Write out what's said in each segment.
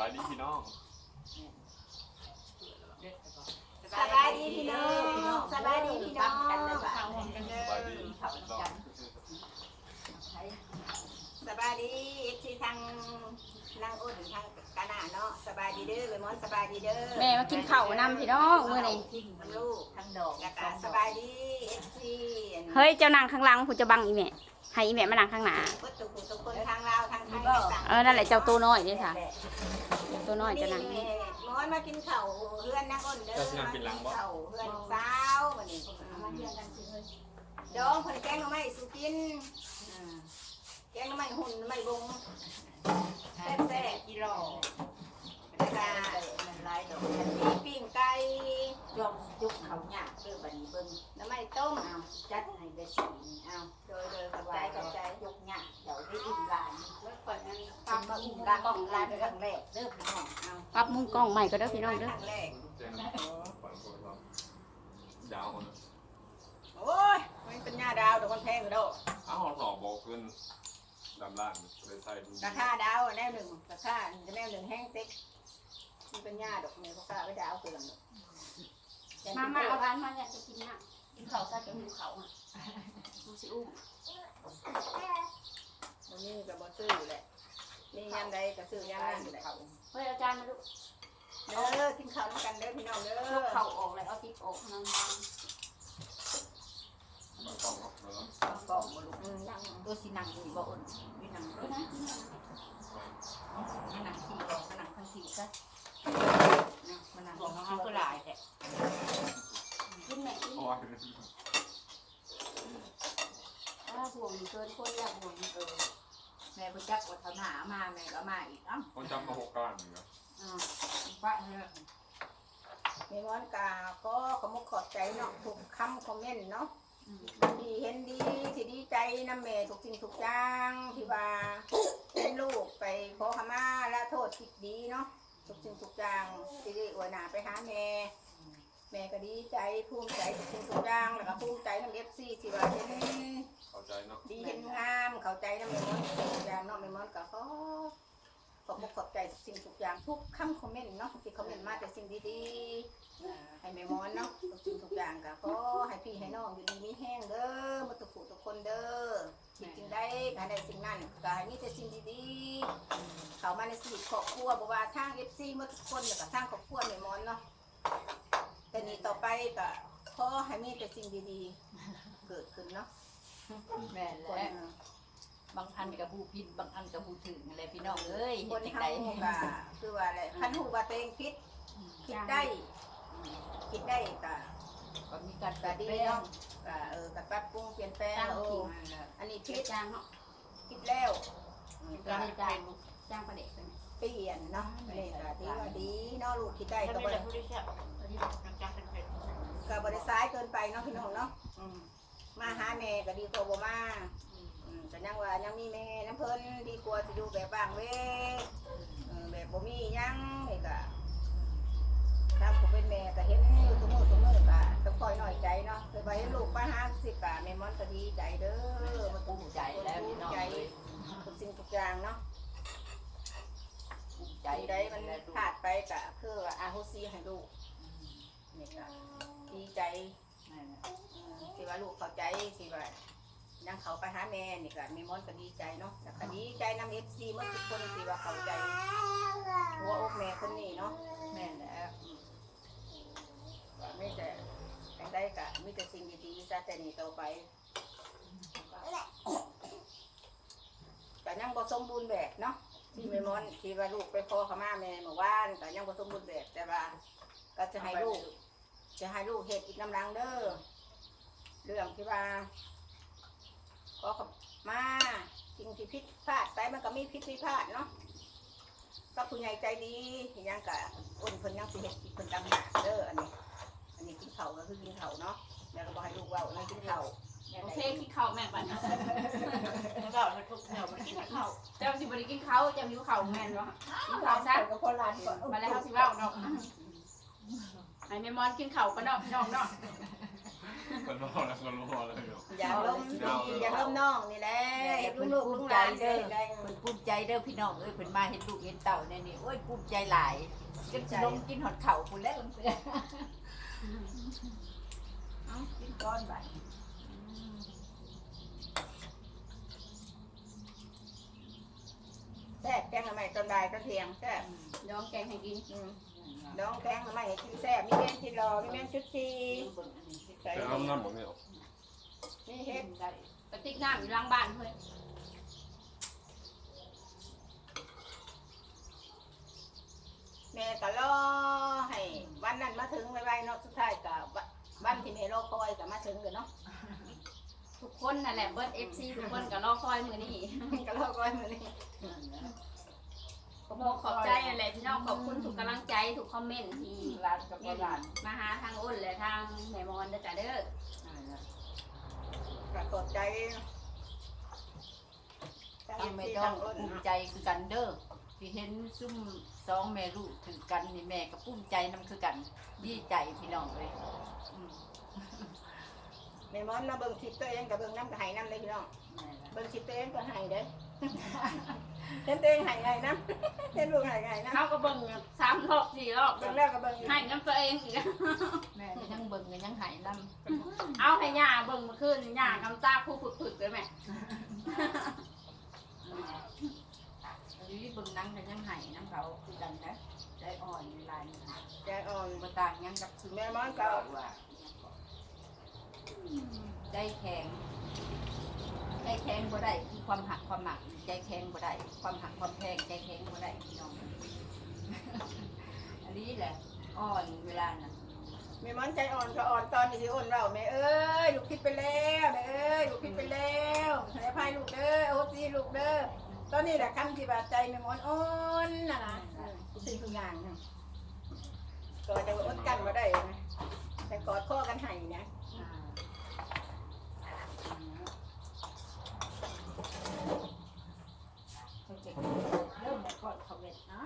บายดีพี่น้องสบายดีพี่น้องสบายดีพี่น้องข้าวหอมกันเด้สอบายดีพี่น้องสบายดีเอฟซีทางนางอุ่นทางกานาเนาะสบายดีเด้อเลยมอนสบายดีเด้อแม่มากินข้าวนำพี่น้องมื้อนี้ทั้งลูกทั้งดอกแล้วก็สบายดีเอฟซีเฮ้ยเจ้านางข้างหลังผู้จะบังอีแม่ให้อีแม่มานั่งข้างหน้าพุทธกุตุคนทางลาวทางไทยต่างเออนั่นแหละเจ้าตัวน้อยเด้ค่ะเจ้า ตัวน้อยจะนั่งมอนมากินข้าวเพื่อนนางอุ่นเด้อมากินข้าวเพื่อนสาววันนี้มาเที่ยวกันสิเฮ้ยดองเพิ่นแกงหน่อไม้สุกินแกงหน่อไม้หุ่นหน่อไม้บงแซ่บแซ่บกิโลแล้วก็มันหลายดอกมีปิ้งไก่ยอมยุกเขาหยาบเด้อบัดนี้เบิ่งหน่อไม้ต้มเอาจัดให้ได้สีนี่เอาโดยโดยขอบใจขอบใจยกหยาบเดี๋ยวได้อิ่มหลาน แล้วก่อนนั้น ทำ มาอิ่มหลานของหลานครั้งแรกเด้อพี่น้องเอาปรับมุมกล้องใหม่ก็เด้อพี่น้องเด้อครั้งแรกเจ๊นะฝันโคตรยาวคนโอ้ยมันเป็นหญ้าดาวแต่มันแพงอยู่ดอกอ้าวหลอกบอกขึ้นดำล่างเลยใส่ดูราคาดาวแนวหนึ่งราคาจะแนวหนึ่งแห้งเต็กมันเป็นหญ้าดอกเนี่ยเขากล้าไว้ดาวคือลำดอกมามาเอาร้านมาเนี่ยจะกินน่ะกินข้าวซะจะหิวข้าวอะดูสิอุ้ม มันนี่กับบอซื้ออยู่แหละ นี่ยามใดก็ซื้อยามนั้นอยู่แหละเฮ้ยอาจารย์มาดูเด้อกินข้าวน้ำกันเด้อพี่น้องเด้อยกเข่าออกเลยเอาทิปออกนั่นมันต้องเนาะแล้วกล่องบ่ลูกอืมนั่งตัวสินั่งอยู่บ่อุ่นมีนั่งเด้อนะมานั่งที่บ่มานั่งทั้งที่ซะนะมานั่งของเขาก็หลายแท้กินแม่กินโอ้ยถ้าห่วงเกินคนอยากห่วงเออ แม่บ่จักว่าเท่าหน้ามาแม่ก็มาอีกเอ้าคนจำมาหกการเหมือนกันอ่าว่าเด้อมีม้อนกาก็ขอมุกขอบใจเนาะทุกคำคอมเมนต์เนาะอืมที่เห็นดีที่ดีใจน้ำแม่ทุกสิ่งทุกอย่างที่ว่าเป็นลูกไปขอขมาและโทษผิดดีเนาะทุกสิ่งทุกอย่างที่ได้อวยหนาไปหาแม่ แม่ก็ดีใจภูมิใจทุกสิ่งทุกอย่างแล้วก็ภูมิใจน้ำเอฟซีที่ว่าเห็นเข้าใจเนาะดีเห็นงามเข้าใจน้ำแม่มอนทุกสิ่งทุกอย่างเนาะแม่มอนก็ขอขอบคุณขอบใจทุกสิ่งทุกอย่างทุกคำคอมเมนต์เนาะที่คอมเมนต์มาแต่สิ่งดีๆอ่าให้แม่มอนเนาะทุกสิ่งทุกอย่างก็ขอให้พี่ให้น้องอยู่ดีมีแห้งเด้อมาตุกผู้ทุกคนเด้อคิดจริงได้การได้สิ่งนั้นก็ให้มีแต่สิ่งดีๆเข้ามาในชีวิตครอบครัวบ่ว่าทาง FC หมดทุกคนแล้วก็ทางครอบครัวแม่มอนเนาะแต่นี้ต่อไป ก็ขอให้มีแต่สิ่งดีๆ เกิดขึ้นเนาะแม่นคนแหละบางอันกับผู้ผิดบางอันกับผู้ถึงอะไรพี่น้องเอ้ยคเฮ็ดนจังเฮาไดก็คือว่าอะไรคันหูว่าตัวเองคิดคิดได้คิดได้ก็ก็มีการก็ตัดดีแปลงเนาะก็เออก็ปรับปรุงเปลี่ยนแปลงจ้างโอ้ขิงอันนี้เพีผิยดจางเนาะผิดแล้วจางจางจางประเด็กเป็นเปลี่ยนเนาะนี่ก็ดีว่าดีเนาะลูกคิดได้ก็บ่ได้ ก็บ่ได้ซ้ายเกินไปเนาะพี่น้องเนาะอืมมาหาแม่ก็ดีกว่าบ่มาอืมแต่ยังว่ายังมีแม่น้ำเพิ่นดีกว่าสิอยู่แบบว่างเว้เออแบบบ่มีหยังนี่ก็ถ้าผมเป็นแม่ก็เห็นอยู่ทุกมื้อทุกมื้อก็ต้องคอยหน่อยใจเนาะเคยไปเห็นลูกมาหาสิก็แม่มอนก็ดีใจเด้อมันภูมิใจแล้วพี่น้องใจเอ้ยทุกสิ่งทุกอย่างเนาะ ภูมิใจใจใดมันพลาดไปก็คือว่าอาโฮซีให้ลูกนี่ก็ ดีใจนั่นน่ะที่ว่าลูกเข้าใจที่ว่ายังเขาไปหาแม่นี่ก็แม่มอนก็ดีใจเนาะแล้วก็ดีใจนำเอฟซีมันทุกคนที่ว่าเข้าใจหัวอกแม่คนนี้เนาะแม่นแล้วก็ไม่แต่แต่ได้ก็มีแต่สิ่งดีๆซะแต่นี่ต่อไปก็ยังบ่สมบูรณ์แบบเนาะที่แม่มอนที่ว่าลูกไปขอขมาแม่เมื่อวานก็ยังบ่สมบูรณ์แบบแต่ว่าก็จะให้ลูก จะให้ลูกเฮ็ดอีกน้ำลังเด้อเรื่องที่ว่าขอขมาสิ่งที่ผิดพลาดไปมันก็มีผิดมีพลาดเนาะก็ผู้ใหญ่ใจดีที่ยังกะอ้นเพิ่นยังสิเฮ็ดกินเพิ่นตั้งหากเด้ออันนี้ อันนี้กินข้าวก็คือกินข้าวเนาะแล้วก็บอกให้ลูกเว่าไม่กินข้าวโอเคกินข้าวแม่บัดนะแล้วก็ทุกแนวมันกินข้าวเจ้าสิบ่ได้กินข้าวเจ้าหิวข้าวแม่นบ่กินข้าวซะก็คนร้านก่อนมาแล้วเฮาสิเว้าเนาะ ให้แม่มอนกินข้าวก็เนาะพี่น้องเนาะคนนอกแล้วคนรู้แล้วเดี๋ยวอย่าล้มอย่าล้มน้องนี่แหละลูกลูกลูกหลานเด้อได้เพิ่นภูมิใจเด้อพี่น้องเอ้ยเพิ่นมาเห็นลูกเห็นเต่าแน่นี่โอ้ยภูมิใจหลายจนสิลงกินหอดเข่าพุ่นแล้วเพิ่นเอ้ากินก้อนไปแซ่บแกงทำไมตอนบ่ายก็เที่ยงแซ่บดองแกงให้กิน อืมน้องแกงทำไมให้กินแซ่บมีแมงกินรอมีแมงชุดชีใส่แต่น้ำน้ำผมไม่ออกนี่เฮ็ดได้กระติกน้ำอยู่หล้างบ้านเพื่อนแม่ก็รอให้วันนั้นมาถึงไวๆเนาะสุดท้ายก็วันที่แม่รอคอยก็มาถึงกันเนาะทุกคนนั่นแหละเบิร์ดเอฟซีทุกคนก็รอคอยมือนี้ก็รอคอยมื้อนี้ ขอบขอบใจอะไรพี่น้องขอบคุณทุกกำลังใจทุกคอมเมนต์ที่ร้านกับบ่ร้านมาหาทางอ้นและทางแม่มอนเด้อจ้ะเด้อก็ขอบใจทางแม่ต้องภูมิใจคือกันเด้อที่เห็นซุ่มสองแม่ลูกถึงกันนี่แม่ก็ภูมิใจนํคือกันดีใจพี่น้องเลยอืมแม่มอนมาเบิ่งคลิปตัวเองกับเบิ่งน้ำก็ให้น้ำเลยพี่น้องแม่ละเบิ่งคลิปตัวเองก็ให้เด้อ เห็นตัวเองให้ไงน้ำเห็นลูกให้ไงน้ำเขาก็เบิ่งสามรอบสี่รอบเบิ่งแล้วก็เบิ่งอีกให้น้ำตัวเองอีกแม่ก็ยังเบิ่งก็ยังใหายนํเอาให้ย่าเบิ่งเมื่อคืนย่ากำตาคู่ผึกๆเลยแม่อันนี้เบิ่งหนังก็ยังใหายน้ำเขาคือกันนะใจอ่อนเวลานี้นะใจอ่อนบ่ต่างหยังกับคือแม่มอนก็ว่า ใจแข็ง ใจแข็งบ่ได้คือความหักความหมัก ใจแข็งบ่ได้ ความหักความแพงใจแข็งบ่ได้พี่น้อง อันนี้แหละอ่อนเวลาน่ะแม่มอนใจอ่อนก็อ่อนตอนนี้สิอ่อนเราแม่เอ้ยลูกคิดไปแล้วแม่เอ้ยลูกคิดไปแล้วให้อภัยลูกเด้อโอ้ซีลูกเด้อตอนนี้แหละคำที่บาดใจแม่มอนอ่อนน่ะนะสิ่งทุกอย่างนะก็จะอดกันมาได้นะแต่กอดข้อกันให้นะ อ่าเขาเก็บเริ่มแล้วก็เขาเวทอ้า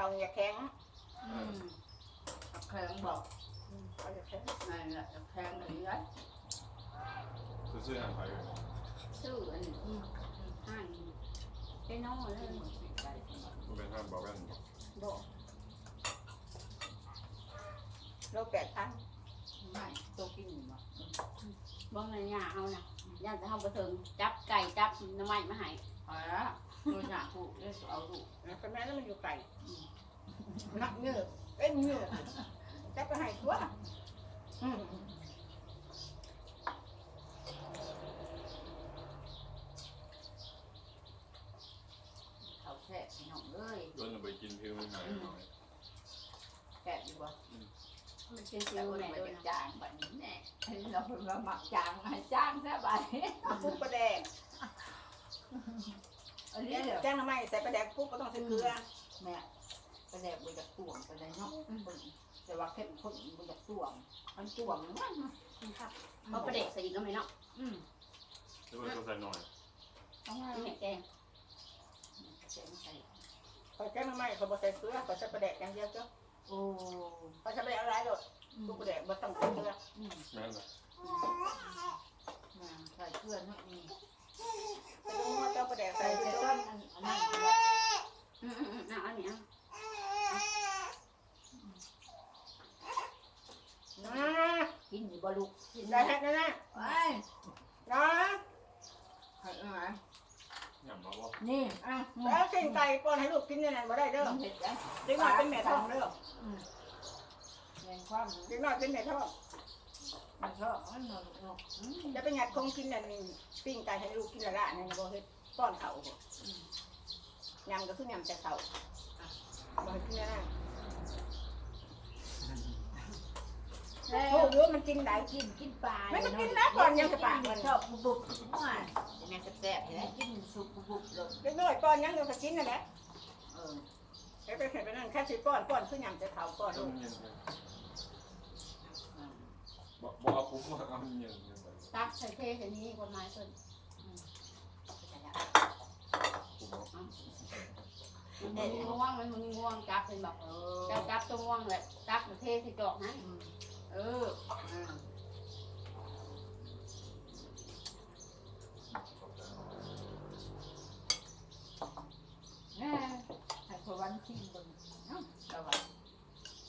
ว เขาอย่าแข็งอืมแข็งบอกเขาอย่าแข็งนั่นแหละแข็งเลยนะซื้อๆหันไปเลยซื้ออันนี้ห่างไปนอนเลยมันเป็นห้ามบอกกันโดโลแปดพันไม่ตัวกินอยู่บ่บ้องเลยย่าเอานะย่าจะเอาไปถึงจับไก่จับน้ำมันมาให้เอาละตัวหนักผูกเรียกเอาลูกนะเป็นแม่แล้วมันอยู่ไกลห นักเนื้อเอ้ยเนื้อจะไปให้ตัวอืมเขาแซ่บพี่น้องเอ้ยโดนไปกินพิวไม่ไหายหน่อยแซ่บอยู่บ่มันเป็นแต่ซิวคนแม่มาด้วยจะนะจางแบบนี้แน่เราเป็นว่าหมักจางให้จ้างซะบัดนี้เอาปุ๊บประแดงอันนี้เดี๋ยวแจ้งทำไมใส่ประแดงปุ๊บก็ต้องใส่เกลือแม่ ไปแดกบจากต่วงไปเลยเนาะแต่ว่าเข้มข้นบจากต่วงมันต่วงนะเอาประเด็กใส่อีกแล้วไหมเนาะอืมแล้วมันก็ใส่หน่อยต้องให้นี่แม่แกงแข็งใส่เขาแจ้งทำไมเขาบอกใส่เกลือเขาใส่ประแดงอย่างเดียวเจ้าโอ้เขาใส่ประแดงอะไรหรอกปุ๊บประแดงบ่ต้องใส่เกลืออืมแม่นเลยใส่เกลือนิดนึงใส่ลงมาเจ้าประแดงใส่ใส่แต่เกลืต้อนอันอันนั้นอืมอืมอืมเอาอันนี้เอานะ กินอยู่บ่ลูกกินได้ได้แค่นั้นนะไอ้นะไอ้ไอ้หยำมาบ่นี่อะแล้วเส้นไก่ป้อนให้ลูกกินเนี่ยนะบ่ได้เด้อเผ็ดอะเด็กน้อยเป็นแม่ท้องเด้อแรงความเด็กน้อยเป็นแม่ท้องมันชอบมันนอนนอนจะไปงัดคงกินนั่นนี่ปิ้งไก่ให้ลูกกินละละนั่นบ่เฮ็ดป้อนเขาบ่ยำก็คือยำแต่เขาบ่ให้กินนะแล้ว โอ้โหมันกินได้กินกินปลาไม่ต้องกินนะก่อนยังจะปากมันชอบบุบบุบว่าจะแม่แซ่บๆเห็นไหมกินสุกบุบบุบเลยเด็กน้อยป้อนยังก็กินนั่นแหละเออไอ้ไปเห็นไปนั่นแค่สิป้อนป้อนคือยำแต่เขาป้อนลูกเย็นเลยบอกบอกเอาปุ๊บมาเอาเย็นเย็นไปตักใส่เทใส่นี้กฎหมายส่วนปุ๊บเอามันมีง่วงมันมีง่วงจับเป็นแบบเอเจ้าจับตัวง่วงเลยจับประเทศที่จอกนั้นอืม เอออืมแน่ให้พวันชิมเบิ่งเอ้าแต่ว่า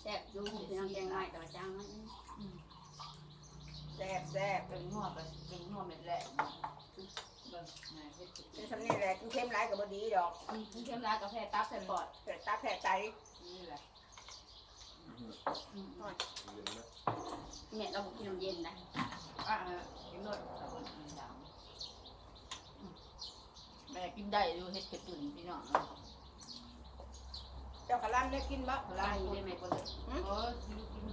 แซ่บดูพี่น้องแกงง่ายแต่ว่าจ้างมันอืมแซ่บแซ่บเป็นนัวไปเป็นนัวเม็ดแหละเบิ่งแม่เฮ็ดสุดเป็นสำเนียงแหละกินเค็มไรกับบดีดอกอืมเข้มร้ายกาแฟตับใส่ปอดเผ็ดตาแผลไตนี่แหละ อืม เย็นนะ เนี่ยเราบอกกินน้ำเย็นนะอะเออกินรสตะวันกินดำอืมแม่กินได้ดูเฮ็ดกระตุนพี่น้องเนาะเจ้ากะล่ำได้กินบ่ไล่ได้ไหมคนเลยเออกินกิน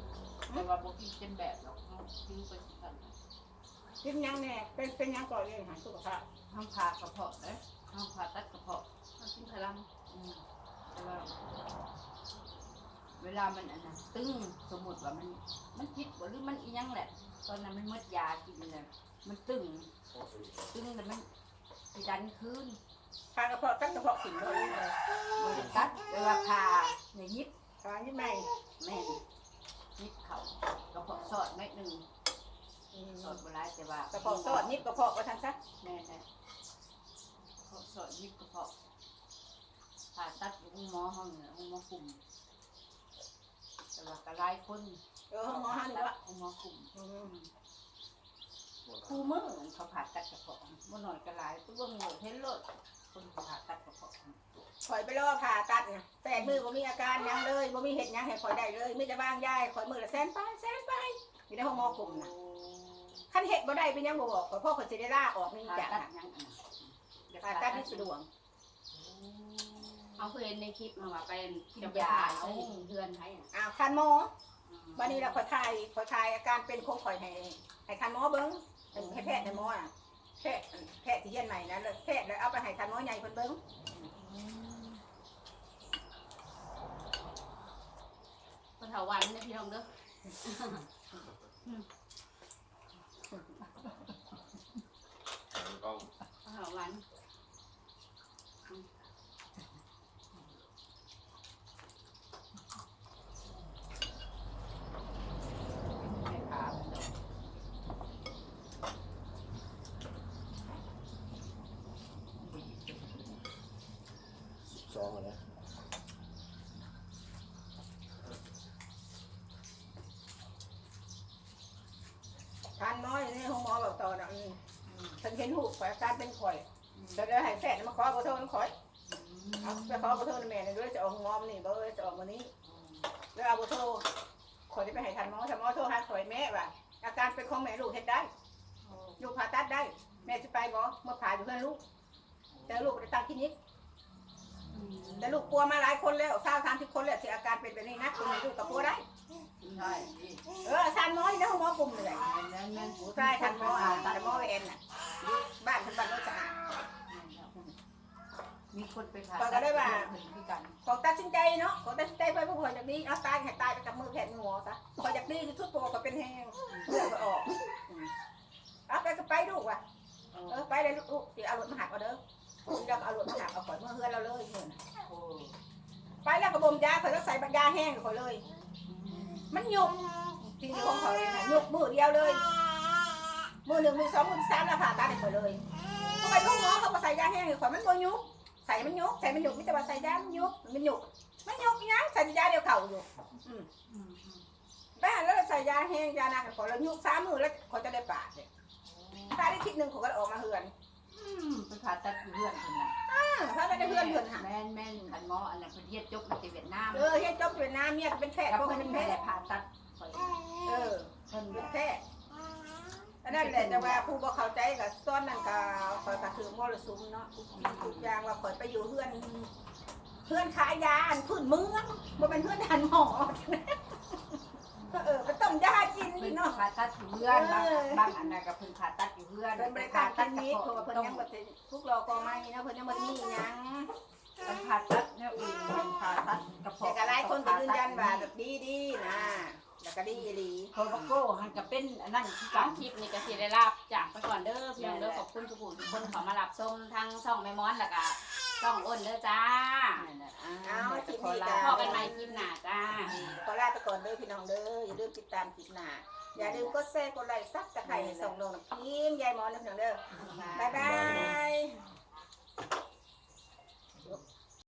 แต่ว่าบ่กินเป็นแบบหรอกเนาะกินไปสิกันนะกินหยังแน่เป็นเป็นหยังก่อนเลยหาสุขภาพห้ามผ่ากระเพาะเด้ห้ามผ่าตัดกระเพาะเรากินพลังอืมแต่ว่าเว ลามันอันนั้นตึงสมมติว่ามัน มันพิษบ่หรือมันอีหยังแหละ ตอนนั้นมันหมดยากินเลยมันตึง ตึงแล้วมันสิดันคืนพากระเพาะตัดกระเพาะสิงเลยบ่ได้ตัดเวลาผ่าเนี่ยยิบทานยี่ไหมแม่นยิบเขากระเพาะสอดไม่หนึ่งสอดบ่หลายแต่ว่ากระเพาะซอดนิบกระเพาะก็ทันซะแม่นแหละกระเพาะสอดยิบกระเพาะผ่าตัดอยู่หมอห้องเนี่ยหมอกลุ่ม แต่ว่าก็หลายคนเออห้องหมอหันตัวะดหมอกลุ่มอืมคูมือเขาผ่าตัดกระเพาะบ่หน่อยก็หลายตัวโง่เห็นโลดคนผ่าตัดกระเพาะข่อยไปรอผ่าตัดนะแต่มือบ่มีอาการหยังเลยบ่มีเห็ดหยังให้ข่อยได้เลยมีแต่บ้างยายข่อยมือละแสนไปแสนไปอยู่ในห้องหมอกลุ่มนะคันเห็ดบ่ได้เป็นหยังบ่บอกข่อยพ่อข่อยสิได้ลาออกนี่ผ่าจ้ะตัดยังอันนั้นผ่าตัดที่สะดวก เอาเคยเห็นในคลิปมาว่าไปจะไปหาเอาเพื่อนไทยอะอ้าวคันหมอวันนี้เราข่อยทายข่อยทายอาการเป็นของข่อยให้ให้คันหมอเบิ่งให้แพทย์ให้หมอน่ะแพทย์แพทย์ที่เฮียนใหม่นะแล้วแพทย์แล้วเอาไปให้คันหมอใหญ่เพิ่นเบิ่งพอเถาวันเนี่ยพี่น้องเด้อกล้อง พอเถาวัน ให้ขามันดอก สองอะนะ ทา น้อยนี่ห้องหมอบอกต่อนะอืมฉันเห็นหูข่อยอาการเป็นข่อยจะได้ให้แพทย์มาขอขอโทษข่อยเอาไปขอขอโทษแม่นี่ด้วยจะออกงอมนี่บ่เอ้ยจะออกมื้อนี้แล้วเอาขอโทษข่อยจะไปให้ทันหมอทันหมอโทรหาข่อยแม่ว่าอาการเป็นของแม่ลูกเฮ็ดได้ลูกผ่าตัดได้ แม่สิไปบ่เมื่อผ่าอยู่เพื่อนลูก แต่ลูกไปตั้งคลินิกแต่ลูกกลัวมาหลายคนแล้วสาวสามสิบคนแล้วที่อาการเป็นแบบนี้นะคุณแม่ลูกกับกลัวได้ใช่ดิเออทานน้อยนะห้องหมอกลุ่มนี่แหละแม่นแม่น ใช่ทันหมออ่าทันหมอเอ็นน่ะอยู่บ้านทันบ้านโนนสะอาดมีคนไปผ่าก็ได้ว่าเหมือนกันขอตัดสินใจเนาะขอตัดสินใจไปพวกข่อยจากนี้เอาตายให้ตายไปกับมือแผ่นมือหมอซะขอยจากนี้ที่สุดตัวก็เป็นแห้งเลือดก็ออกอืมเอาไปก็ไปลูกว่ะเอเอออไปเลยลูกสิเอารถมาหักเอาเด้อคุณจะเอารถมาหักเอาข่อยเมื่อเฮือนเราเลยเมื่อน่ะโอ้ไปแล้วก็บ่มยาข่อยก็ใส่บักยาแห้งข่อยเลย มันหยุกจริงๆของเขาเลยนะหยุกมือเดียวเลย มือหนึ่งมือสองมือสามแล้วผ่าตัดให้ข่อยเลยทำไมเขาหมอเขาก็ใส่ยาแห้งให้ข่อยมันบ่หยุกใส่มันหยุกใส่มันหยุกมิแต่ว่าใส่ยามันหยุกมันหยุกมันหยุกอีหยังใส่ยาเดียวเข่าอยู่อืมอืมบ้านแล้วใส่ยาแห้งยาหนักให้ข่อยแล้วหยุกสามมือแล้วข่อยจะได้ปาดเลยปาดได้ทิศหนึ่งข่อยก็ออกมาเฮือนอืมไปผ่าตัดอยู่เพื่อนคนน่ะอ้าถ้าได้เฮือนเฮือนหาแม่นแม่นขันหมออันนั้นเพิ่นเฮ็ดจบมาจากเวียดนามเออเฮ็ดจบเป็นน้ำเมียก็เป็นแพทย์แล้วเพราะเพิ่มันนเป็นแพไม่ได้ทย์ผ่าตัดข่อยเออเพิ่นเป็นแพทย์ อันนั้นแหละแต่ว่าผู้บ่เข้าใจกับซ้อนนั่นก็คอยกระถือมรสุมเนาะทุกอย่างว่าคอยไปอยู่เพื่อนเพื่อนขายยาอันพื้นเมืองบ่เป็นเพื่อนทันหมอกเออไปต้มยากินเพิ่นี่นเนาะผ่าตัดอยู่เพื่อนบางบางอันน่ะก็เพิ่นผ่าตัดอยู่เพื่อนเพิ่นบริการคลินิกเพราะว่าเพิ่นยังบ่ได้ทุกรอกอไม้เนะเพิ่นยังบ่ได้มีหยังเพิ่นผ่าตัดแนวอื่นเพิ่นผ่าตัดกระเพาะแต่ก็หลายคนก็ยืนยันว่าแบบดีๆนะ แล้วก็ดีอีหลีโคโลโก้หันก็เป็นอันนั้นคือสอกังนคลิปนี่ก็สิได้ลาบจากไปก่อนเด้อพี่น้องเด้อขอบคุณทุกผู้ทุกคนเขามารับชมทางช่องแม่ม้อนแล้วก็ต้องอ้นเด้อจ้านั่นน่ะเอาดี๋ยวคลิจะปขอนี้ลาจ้าพอกันใหม่คลิปหน้าจ้า ขอลาไปก่อนเด้อพี่น้องเด้ออย่าลืมติดตามคลิปหน้าอย่าลืมกดแชร์กดไลค์ซับสไครต์ให้ส่องโดนพิมพ์ยายหมอนนะพี่น้องเด้อบ๊ายบาย